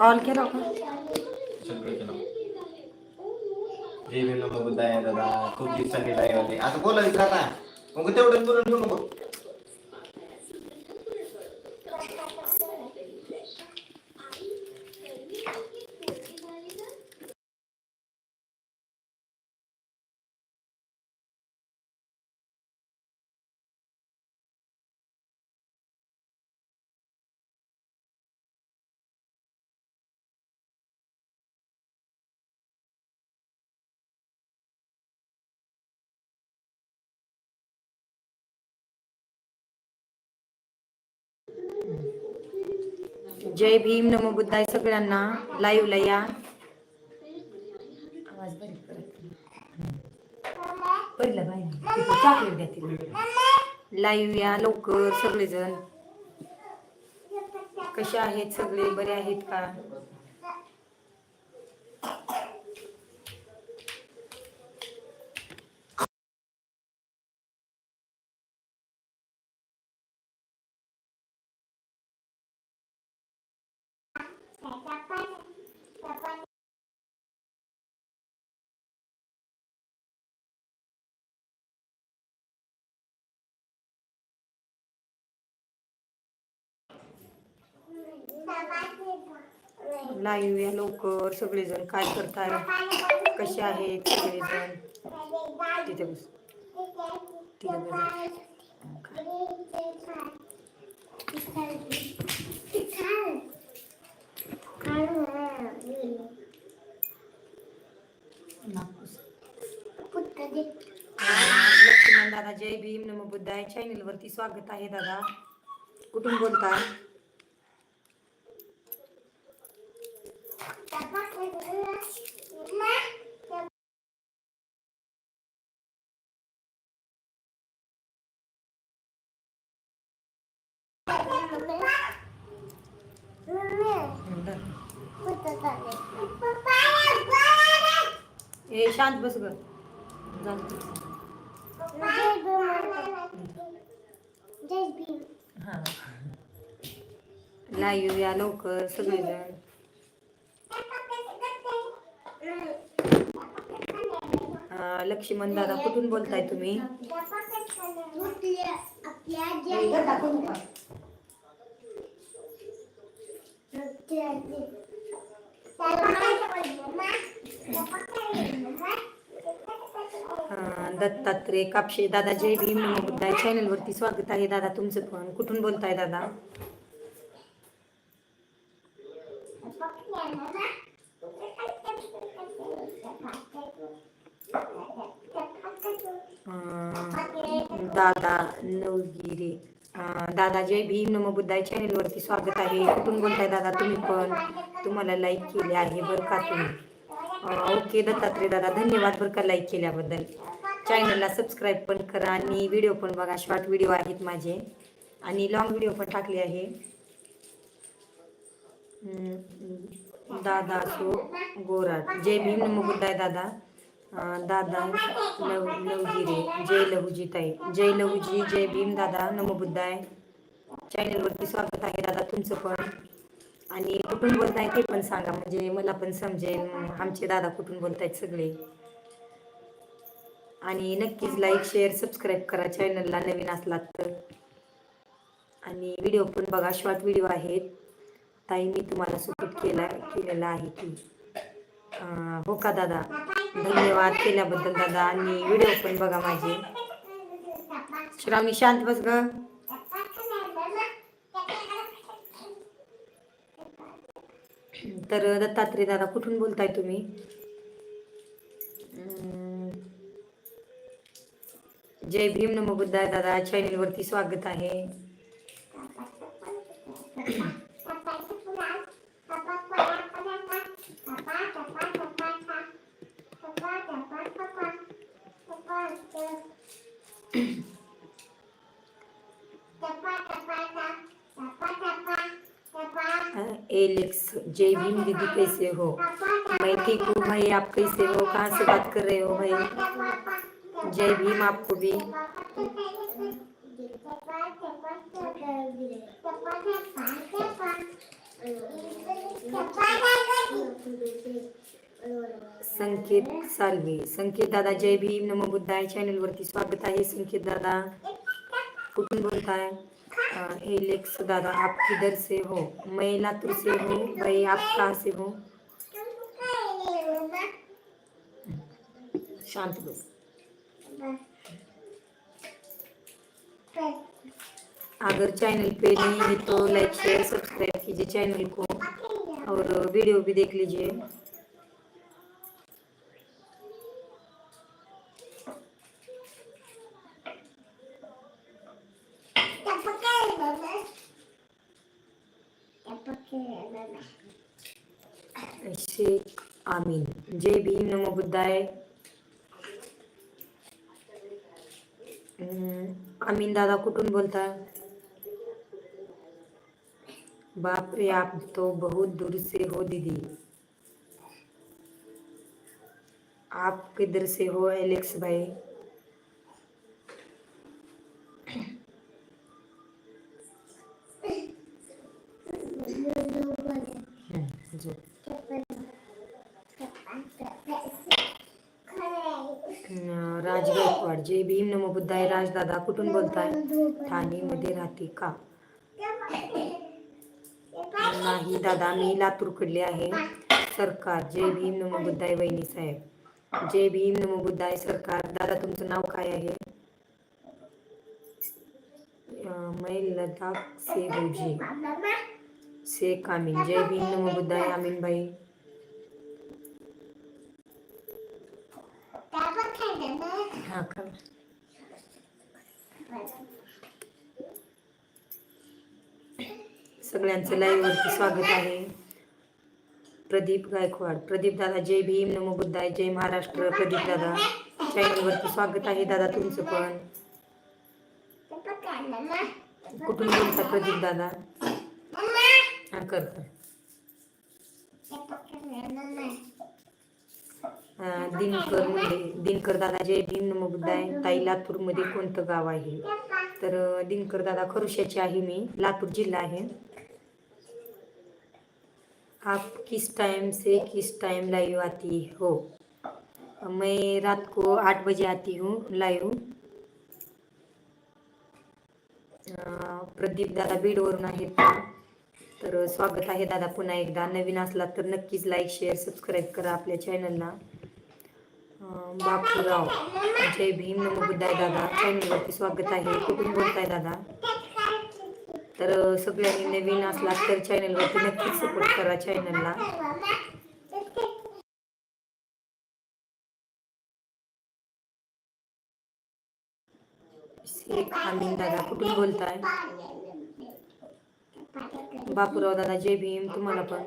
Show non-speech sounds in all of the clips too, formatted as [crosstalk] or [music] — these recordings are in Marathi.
ऑल केलं का? जे केलं जय भीम दादा खूप दिवसांनी लाईव्ह आले. आता बोलायचं आता. मग तेवढं बोलून ठेवू नको. जय भीम नमो बुद्धाय सगळ्यांना. लाईव्हला या. आवाज पहिलं चॉकलेट द्या तिला लाईव्ह या लवकर सगळेजण. कसे आहेत सगळे? बरे आहेत का? लाईव्ह या लवकर सगळेजण काय करताय कसे आहेत सगळेजण? तिथे बस. तिथे लक्ष्मण दादा जय भीम नम बुद्धाय. चॅनल वरती स्वागत आहे दादा. कुठून बोलताय? ए शांत बस ग. लाईव्ह या लवकर सगळेजण. लक्ष्मण दादा कुठून बोलताय तुम्ही? दत्तात्रय कापशे दादा जय भीम नमो बुद्धाय चॅनल वरती स्वागत आहे. दादा तुमचं पण. कुठून बोलताय दादा? दादा नवगिरे. दादा जय भीम नमो बुद्धाय चॅनल वरती स्वागत आहे. कुठून बोलताय दादा तुम्ही पण? तुम्हाला लाईक केले आहे बरं का तुम्ही? ओके दत्तात्रय दादा धन्यवाद बरं का लाईक केल्याबद्दल. चॅनलला सबस्क्राईब पण करा आणि व्हिडिओ पण बघा शॉर्ट व्हिडिओ आहेत माझे. आणि लॉंग व्हिडिओ पण टाकले आहे. दादा सो गोराट जय भीम नमो बुद्धाय दादा. दादा लव लवगिरे जय लहुजी ताई. जय लहुजी जय भीम दादा नमो बुद्धाय. चॅनलवरती स्वागत आहे दादा तुमचं पण. आणि कुठून बोलताय ते पण सांगा म्हणजे मला पण समजेल. आमचे दादा कुठून बोलतायत सगळे. आणि नक्कीच लाईक शेअर सबस्क्राईब करा चॅनलला नवीन असलात तर. आणि व्हिडिओ पण बघा शॉर्ट व्हिडिओ आहेत. ताई मी तुम्हाला सुपूट केला केलेला आहे की. हो का दादा? धन्यवाद केल्याबद्दल दादा. आणि व्हिडिओ पण बघा माझे. श्रावणी शांत बस ग. तर दत्तात्रय दादा कुठून बोलताय तुम्ही? जय भीम नमो बुद्धाय दादा. चॅनल वरती स्वागत आहे. एलेक्स, जय भीम दीदी कैसे हो? मैं ठीक हूँ भाई, आप कैसे हो? कहाँ से बात कर रहे हो भाई? जय भीम आपको भी. संकेत सालवे. संकेत दादा जय भीम. नमो बुद्धाय. चॅनल वरती स्वागत आहे. संकेत दादा कुठून बोलताय? अं, एलेक्स दादा आप किधर से हो. मैं लातूर से हूँ भाई आप कहाँ से हो? शांत बस. अगर चैनल पे नहीं है तो लाइक शेयर सब्सक्राइब कीजिए चैनल को और वीडियो भी देख लीजिए. शेख आमीन। जय भीम नमो बुद्धाय। हम्म, आमीन दादा कुठून बोलताय? बाप रे आप तो बहुत दूर से हो दीदी। आप किधर से हो एलेक्स भाई? जय भीम नमो बुद्धाय राज दादा कुठून बोलताय? ठाणे मध्ये राहते का? नाही दादा मी लातूरकडले आहे. सरकार जय भीम नमो बुद्धाय वहिनी साहेब. जय भीम नमो बुद्धाय सरकार दादा तुमचं नाव काय आहे? मै लदाख लडाख से रोजी. से शेख जय भीम नमो बुद्धाय आमीन भाई हा का सगळ्यांचं लाईव्ह वरती स्वागत आहे. प्रदीप गायकवाड प्रदीप दादा जय भीम नमो बुद्धाय जय महाराष्ट्र प्रदीप दादा. चॅनल वरती स्वागत आहे दादा तुमचं पण. कुठून बोलता प्रदीप दादा? हा कर दिनकर मुंडे दिनकर दादा जय दिन नमो ताई लातूरमध्ये कोणतं गाव आहे? तर दिनकर दादा खरुष्याची आहे मी लातूर जिल्हा आहे. आप किस टाइम से किस टाइम लाइव आती हो? मैं रात को आठ बजे आती हूँ लाइव प्रदीप दादा बीडवरून आहेत. तर स्वागत आहे दादा पुन्हा एकदा. नवीन असला तर नक्कीच लाईक शेअर सबस्क्राईब करा आपल्या चॅनलला बापूराव जय भीम नम बुद्धाय दादा. चॅनलवरती स्वागत आहे. कुठून बोलताय दादा? तर सगळ्यांनी नवीन असला तर चॅनलवरती नक्कीच सपोर्ट करा चॅनलला शेख आमीन दादा कुठून बोलताय? बापूराव दादा जय भीम तुम्हाला पण.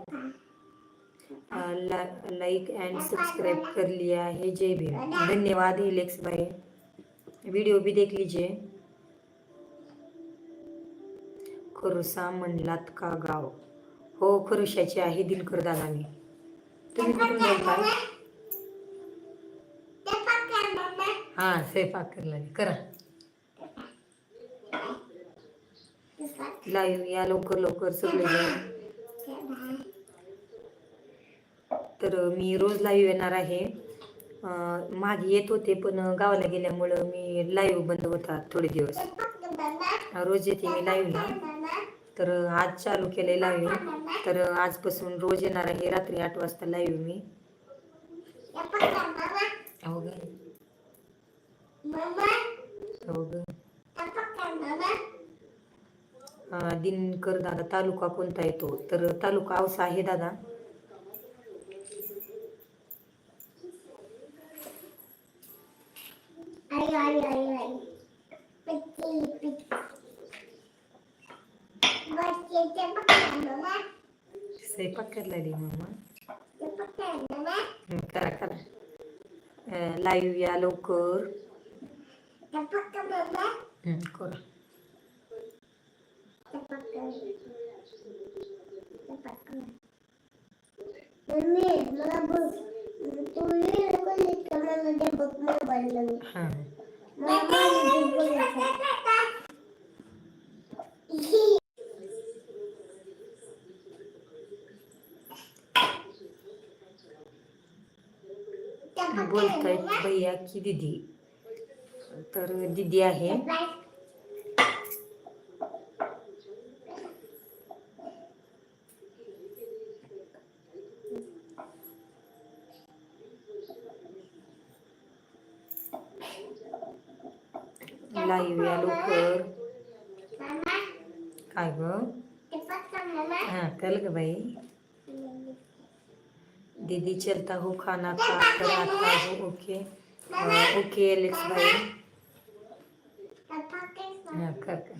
लाइक एंड सब्सक्राइब कर लिया है जय भीम. धन्यवाद इलेक्स भाई वीडियो भी देख लीजिए. खरुसा मंडलात का गाव? हो खरुशाची आहे दिनकर दादा मी तुम्ही कुठून बोलताय? हा स्वयंपाक करला करा. लाईव्ह या लवकर लवकर सगळेजण तर मी रोज लाईव्ह येणार आहे. मागे येत होते पण गावाला गेल्यामुळं मी लाईव्ह बंद होता थोडे दिवस. रोज येते मी लाईव्हला तर आज चालू केले लाईव्ह तर आजपासून रोज येणार आहे रात्री आठ वाजता लाईव्ह मी. हो ग. हो ग. दिनकर दादा तालुका कोणता येतो? तर तालुका औसा आहे दादा. स्वयंपाक करा करा. लाईव्ह या लवकर. हं, करा हां बोलतायत भैया की दिदी तर दिदी आहे हा। कल बाई दीदी चलता हो खाना खा कर आता हो ओके ओके एलेक्स भाई। हा कर कर.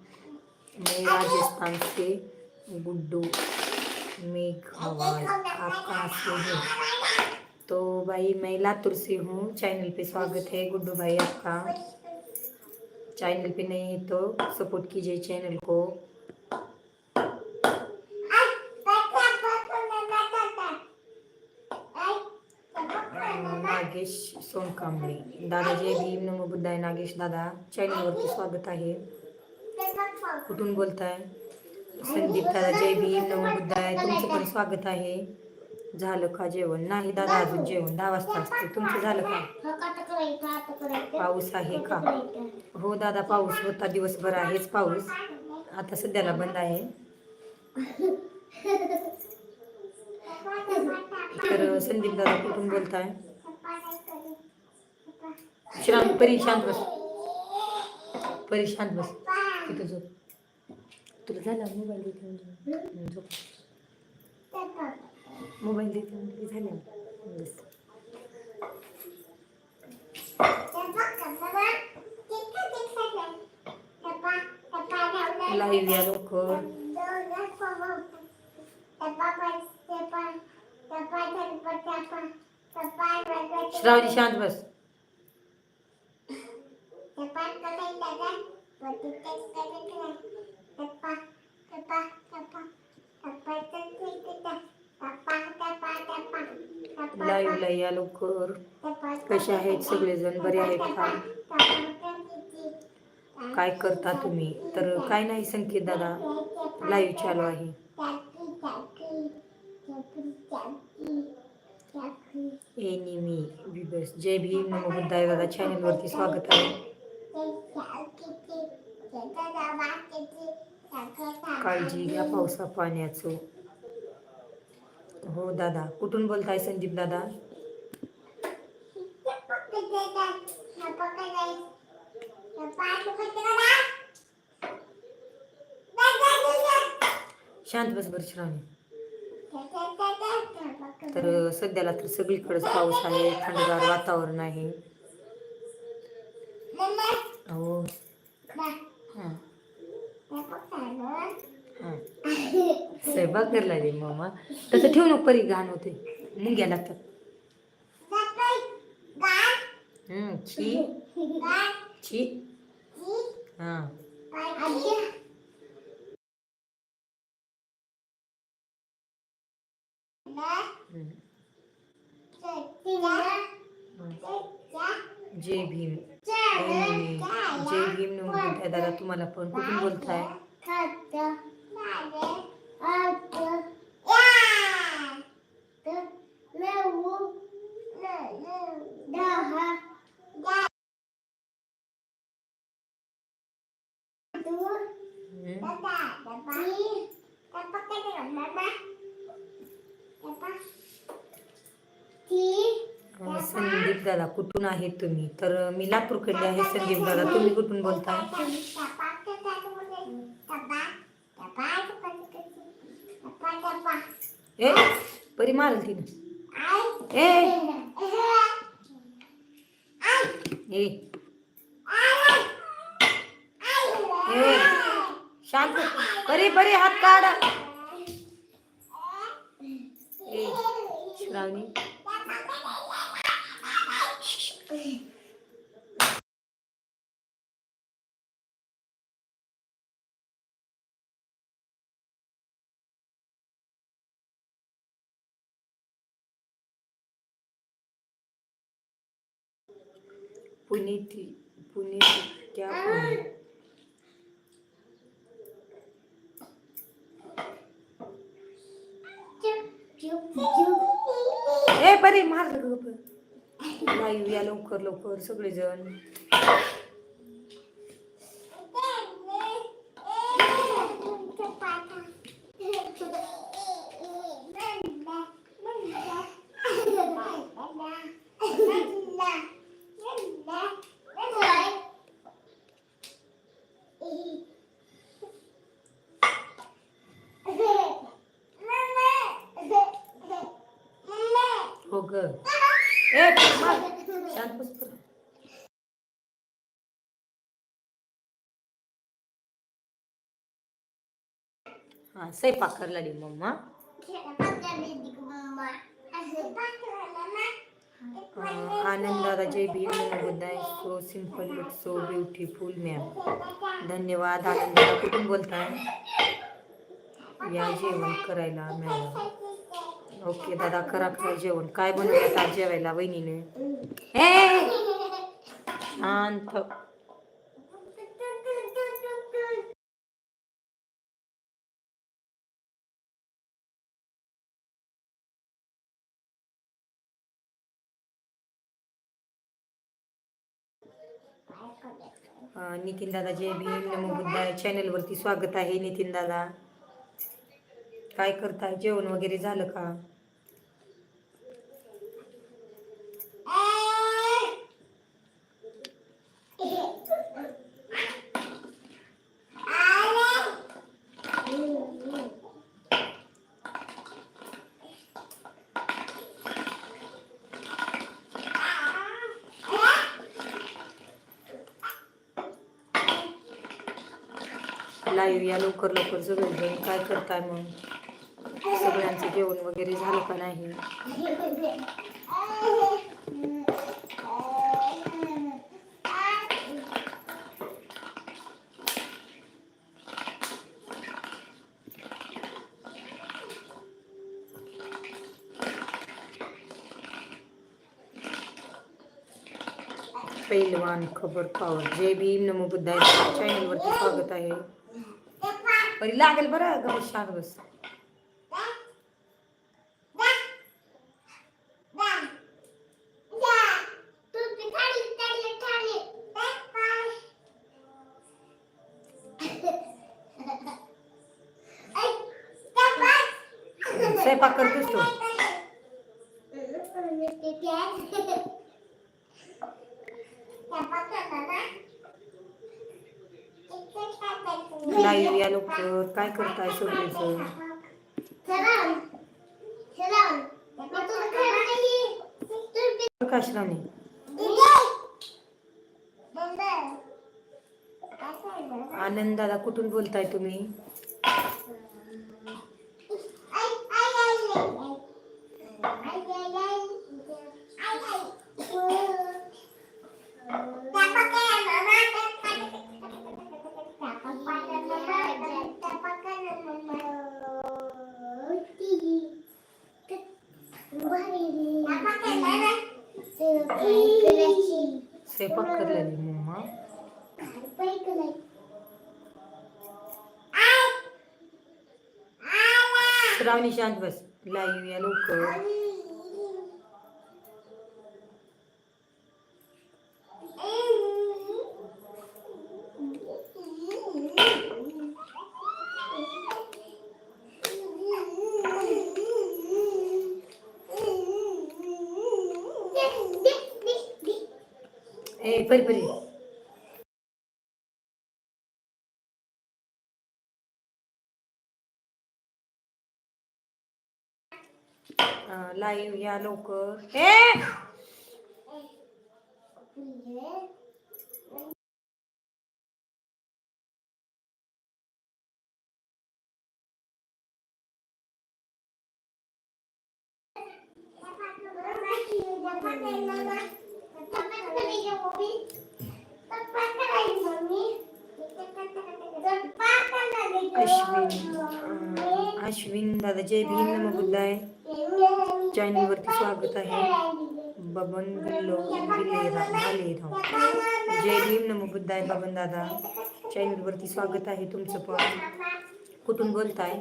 मैं राजस्थान से गुड्डू मेघवाल आप कहाँ से हो? तो भाई मैं लातूर से हूँ। चैनल पे स्वागत है गुड्डू भाई आपका। चैनल पे नहीं है तो सपोर्ट कीजिए चैनल को. नागेश सोनकांबळे दादा जय भीम नमो बुद्धाय नागेश दादा। चॅनलवरती स्वागत आहे. कुठून बोलताय? संदीप दादा जय भीम नमो बुद्धाय. तुमचं पण स्वागत आहे. झालं का जेवण? नाही दादा अजून जेवण. दहा वाजता असते तुमचं झालं का? पाऊस आहे का? हो दादा पाऊस होता. दिवसभर आहेच पाऊस. आता सध्याला बंद आहे. तर संदीप दादा कुठून बोलताय? शांत परी शांत बस. परी शांत बस. तिथं झोप. तुला झाला मोबाईल देते म्हणजे. झोप. मोबाईल देते म्हणजे झालं. बस. लाईव्ह या लवकर. श्रावणी शांत बस. लाईव्हला या लवकर. कसे आहेत सगळेजण? बरे आहेत का? काय करता तुम्ही? तर काय नाही संकेत दादा. लाईव्ह चालू आहे. एनिमी विबस. जय भीम नमो बुद्धाय दादा चॅनलवरती स्वागत आहे. काळजी घ्या पावसा पाण्याचं. हो दादा. कुठून बोलताय संदीप दादा? शांत बस बरं श्रावणी. तर सध्याला तर सगळीकडेच पाऊस आहे थंडगार वातावरण आहे हो हां हां स्वयंपाक करायला लागली मामा. तसं ठेवू नको परी घाण होते. मुंग्या लागतात हम्म, छी. छी. हां. हम्म, जय भीम. जय भीम नमो दादा तुम्हाला पण कुठून बोलताय? दादा कुठून आहेत तुम्ही? तर मी लातूरकडे आहे संदीप दादा. तुम्ही कुठून बोलताय? ए परी मारल तिने. ए. ए. शांत. परी परी हात काढ. ए श्रावणी. पुनीत पुनीत क्या पुनीत ए बरे मार लाईव्ह या लवकर लवकर सगळेजण. हो ग ए मार शांत बस बरं. हा स्वयंपाक करायला लागली मम्मा. आनंद दादा जय Bhim so simple but so beautiful ma'am धन्यवाद आनंद दादा कुठून बोलताय? या जेवण करायला मॅडम ओके दादा करा करा जेवण. काय बनवलं जेवायला वहिनीने? [laughs] ए शांत. नितीन दादा जे भीम नमो बुद्धाय स्वागत आहे नितीन दादा. काय करताय? जेवण वगैरे झालं का? लाईव्ह या लवकर लवकर सगळेजण काय करताय मग? सगळ्यांचं जेवण वगैरे झालं का नाही? पैलवान खबर पावर जय भीम नमो बुद्धाय. चॅनलवरती स्वागत आहे. बरी लागेल बरं गमत शांत बस. स्वयंपाक करतोस ना लाईव्ह या लवकर. काय करताय सगळेच प्रकाश राणे. आनंदाला कुठून बोलताय तुम्ही? स्वयंपाक करलेली मम्मा. श्रावणी शांत बस. लाईव्ह या लवकर. ए परी परी लाईव्ह या लवकर ए अश्विन अं, अश्विन दादा जय भीम नम बुद्धाय चॅनलवरती स्वागत आहे. बबन गिल्लेरा भालेराव जय भीम नम बुद्धाय बबन दादा. चॅनलवरती स्वागत आहे तुमचं पण. कुठून बोलताय?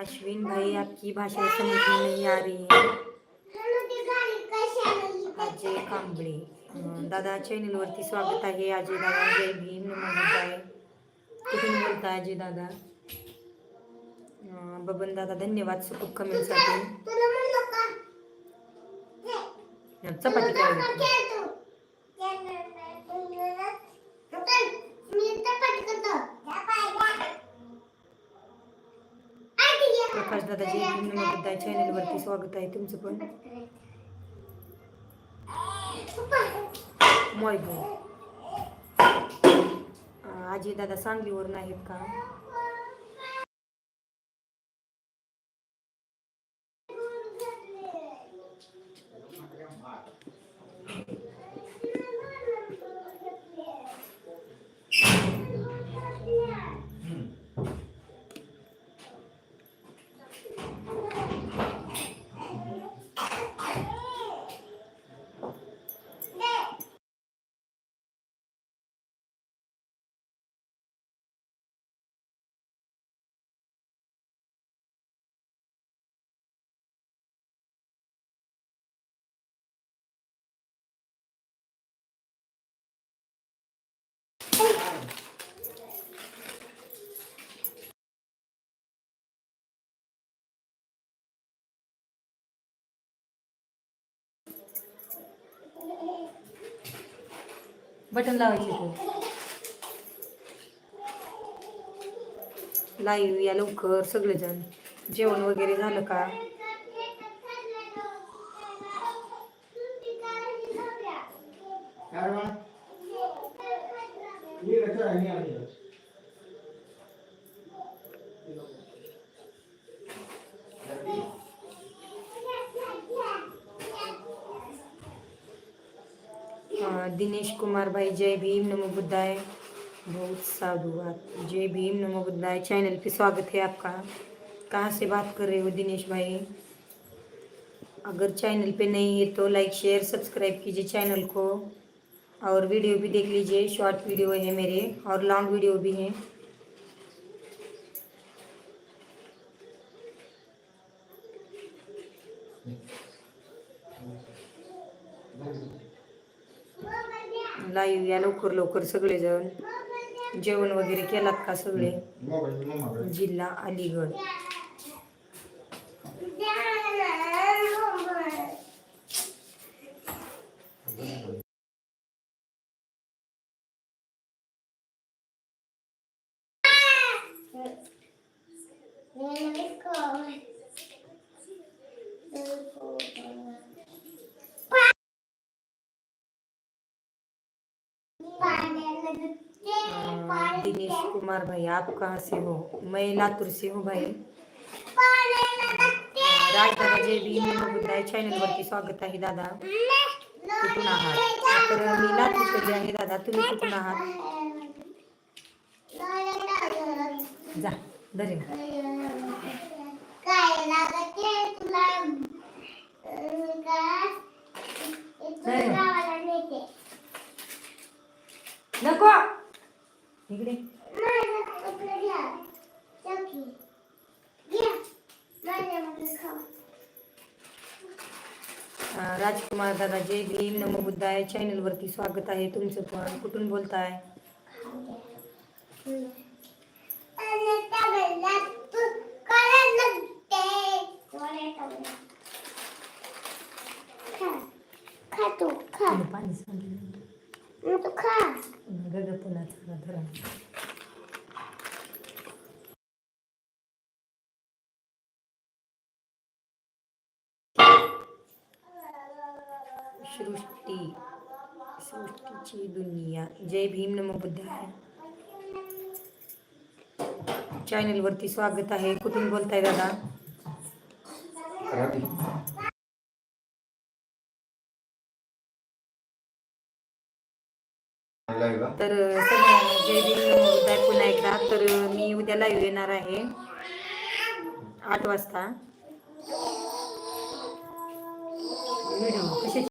अश्विन भाई आपकी भाषा समझ में नहीं आ रही है। अजय कांबळे. दादा चॅनलवरती स्वागत आहे. अजय दादा जय भीम नम आहे कुठून बोलताय अजय दादा बबन दादा धन्यवाद सुखूप कमेंटसाठी चपाती काय आकाश दादा जय चॅनलवरती स्वागत आहे तुमचं पण. मॉय आजी दादा सांगलीवरून आहेत का? बटन लावायचे तू. लाईव्ह या लवकर सगळेजण. जेवण वगैरे झालं का? भाई जय भीम नमो बुद्धाय। बहुत साधुवाद जय भीम नमो बुद्धाय। चैनल पे स्वागत है आपका। कहाँ से बात कर रहे हो दिनेश भाई? अगर चैनल पे नहीं है तो लाइक शेयर सब्सक्राइब कीजिए चैनल को। और वीडियो भी देख लीजिए। शॉर्ट वीडियो है मेरे और लॉन्ग वीडियो भी हैं। लाईव्ह या लवकर लवकर सगळेजण जेवण वगैरे केलात का सगळे? जिल्हा अलीगड. कुमार भाई आप कहाँ से हो मैं लातूर से हूँ भाई राजदादा जे बी बुद्धाय चॅनलवरती स्वागत आहे दादा। कुठून आहात? तर मी लातूरकडे आहे दादा तुम्ही कुठून आहात? जा धरे नको. इकडे. राजकुमार दादा जय भीम नमो बुद्धाय चॅनलवरती स्वागत आहे तुमचं पण. कुठून बोलताय? आणि त्या वेळेला तू करायला लागते. कोण्या टोमल्या? खा. खा तू खा तिने पाणी सांगितलं मग तू खा गग पुन्हा चांगला धरा सृष्टी सृष्टीची दुनिया. जय भीम नमो बुद्धाय. चॅनल वरती स्वागत आहे. कुठून बोलताय दादा? तर जय भीम नमो बुद्धाय पुन्हा एकदा. तर मी उद्या लाईव्ह येणार आहे. आठ वाजता. व्हिडिओ